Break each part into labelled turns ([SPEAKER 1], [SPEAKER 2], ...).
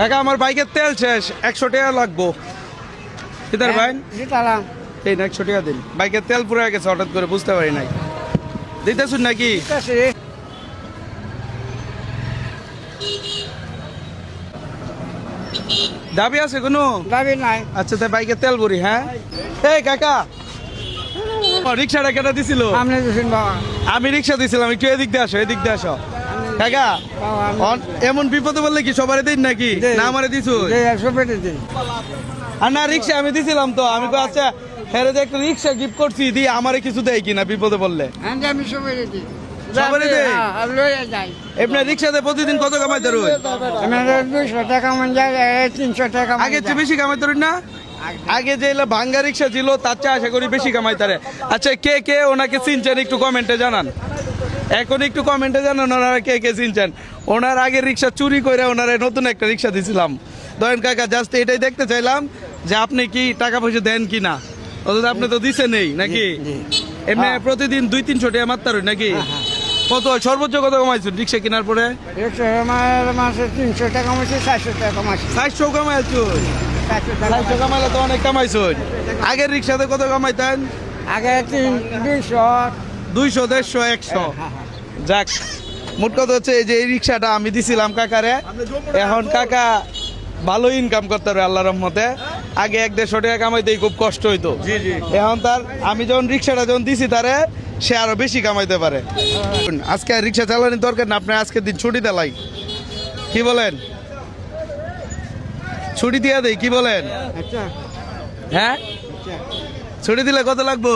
[SPEAKER 1] কাকা আমার বাইকের তেল শেষ। একশো টাকা লাগবো। কিতার ভাই?
[SPEAKER 2] জিতালাম
[SPEAKER 1] এই না একশো টাকা দিন। বাইকের তেল পুরো গেছে হঠাৎ করে বুঝতে পারি নাই। দিতেছুন নাকি? দাবি আছে কোনো?
[SPEAKER 2] দাবি নাই।
[SPEAKER 1] আচ্ছা তাই বাইকের তেল ভরি হ্যাঁ? এই কাকা রিক্সাটা কেটে দিছিল। আমি রিক্সা দিছিলাম একটু এদিক দিয়ে আসো এদিক দিয়ে আসো। কাকা এমন বিপদে বললে কি সবারই দিন নাকি? না আমারে দিছু আর না রিক্সা আমি দিছিলাম তো। আমি কই, আচ্ছা হেরে যে একটা রিক্সা গিফট করছি দি আমারে কিছু দেয় কিনা বিপদে বললে
[SPEAKER 2] আমি আমি সব পেটে দিই? হ্যাঁ,
[SPEAKER 1] রিক্সাতে প্রতিদিন কত
[SPEAKER 2] টাকা যায় তিনশো টাকা
[SPEAKER 1] আগে বেশি না? আগে। যে ভাঙ্গা রিক্সা ছিল তার চেয়ে আশা করি বেশি আচ্ছা কে কে ওনাকে চিনছেন একটু কমেন্টে জানান। এখন একটু কমেন্টে জানান ওনারা কে কে চিনছেন ওনার আগের রিক্সা চুরি করে ওনারা নতুন একটা রিক্সা দিছিলাম। দয়েন কাকা জাস্ট এটাই দেখতে চাইলাম যে আপনি কি টাকা পয়সা দেন কি না? অথচ আপনি তো দিছে নেই নাকি। এমনি
[SPEAKER 2] হ্যাঁ।
[SPEAKER 1] প্রতিদিন দুই তিনশো টাকা মাত্র নাকি? কত সর্বোচ্চ কত কমাইছেন রিক্সা কেনার পরে?
[SPEAKER 2] মাসে তিনশো টাকা মাসে চারশো টাকা মাসে
[SPEAKER 1] চারশো কামাইছো
[SPEAKER 2] চারশো
[SPEAKER 1] কামাইলে তো অনেক কামাইছেন। আগের রিক্সাতে কত কামাইতেন?
[SPEAKER 2] আগে দুইশো
[SPEAKER 1] দুইশো দেড়শো একশো। যাক মোট কথা হচ্ছে এই যে এই রিক্সাটা আমি দিছিলাম কাকারে। এখন কাকা ভালো ইনকাম করতে পারে আল্লাহ রহমতে। আগে এক দেড়শো টাকা কামাইতেই খুব কষ্ট হইতো। এখন তার আমি যখন রিক্সাটা যখন দিছি তারে সে আরও বেশি কামাইতে পারে। আজকে রিক্সা চালানোর দরকার না আপনি আজকের দিন ছুটি দেলাই কি বলেন? ছুটি দিয়ে দেই কি বলেন?
[SPEAKER 2] আচ্ছা।
[SPEAKER 1] হ্যাঁ?
[SPEAKER 2] আচ্ছা।
[SPEAKER 1] ছুটি দিলে কত লাগবো?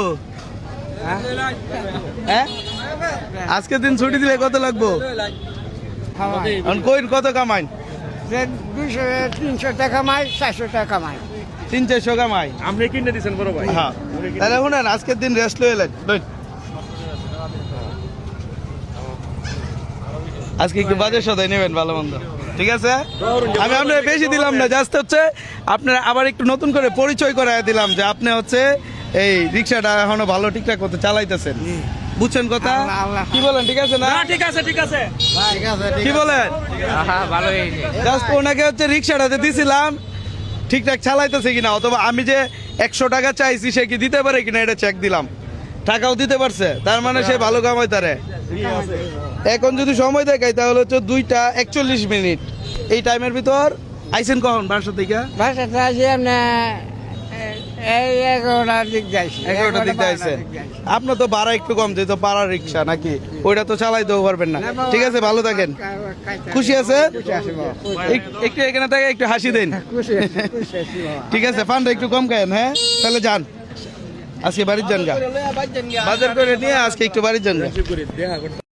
[SPEAKER 2] হ্যাঁ?
[SPEAKER 1] হ্যাঁ আজকের দিন ছুটি দিলে কত লাগবো। কইন কত কামাইন
[SPEAKER 2] যে তিনশো টাকা মাই চারশো টাকা মাই।
[SPEAKER 1] তিন চারশো কামাই।
[SPEAKER 3] আপনি কিনে দিচ্ছেন বড় ভাই?
[SPEAKER 1] হ্যাঁ। তাহলে শুনেন আজকের দিন রেস্ট লয়ে এলেন। আজকে একটু বাজের সাথে নেবেন ভালো মন্দ। ঠিক আছে? আমি আপনার বেশি দিলাম না জাস্ট হচ্ছে আপনার আবার একটু নতুন করে পরিচয় করাই দিলাম যে আপনি হচ্ছে এই রিক্সাটা এখনও ভালো ঠিকঠাক করতে চালাইতেছেন। বুঝছেন কথা। কি বলেন ঠিক আছে না?
[SPEAKER 3] ঠিক আছে ঠিক আছে।
[SPEAKER 1] কি বলেন? জাস্ট ওনাকে হচ্ছে রিক্সাটাতে দিছিলাম ঠিকঠাক চালাইতেছে কিনা অথবা আমি যে একশো টাকা চাইছি সে কি দিতে পারে কিনা এটা চেক দিলাম। টাকাও দিতে পারছে তার মানে সে ভালো কামাই তারে। এখন যদি সময় দেখাই তাহলে হচ্ছে দুইটা একচল্লিশ মিনিট। এই টাইমের ভিতর আইসেন কখন বাসা থেকে?
[SPEAKER 2] যে আপনি এই এগারোটার দিক যাইছি।
[SPEAKER 1] এগারোটা দিক দিয়ে আপনার তো ভাড়া একটু কম যেহেতু রিক্সা নাকি? ওইটা তো চালাইতেও পারবেন না। ঠিক আছে ভালো থাকেন। খুশি আছে? একটু এখানে থেকে একটু হাসি দেন।
[SPEAKER 2] খুশি আছি খুশি আছি বাবা।
[SPEAKER 1] ঠিক আছে ফান্ডটা একটু কম খায়েন হ্যাঁ? তাহলে যান। আজকে বাড়ির যান গা। বাজার করে নিয়ে আজকে একটু বাড়ির যান
[SPEAKER 3] করতে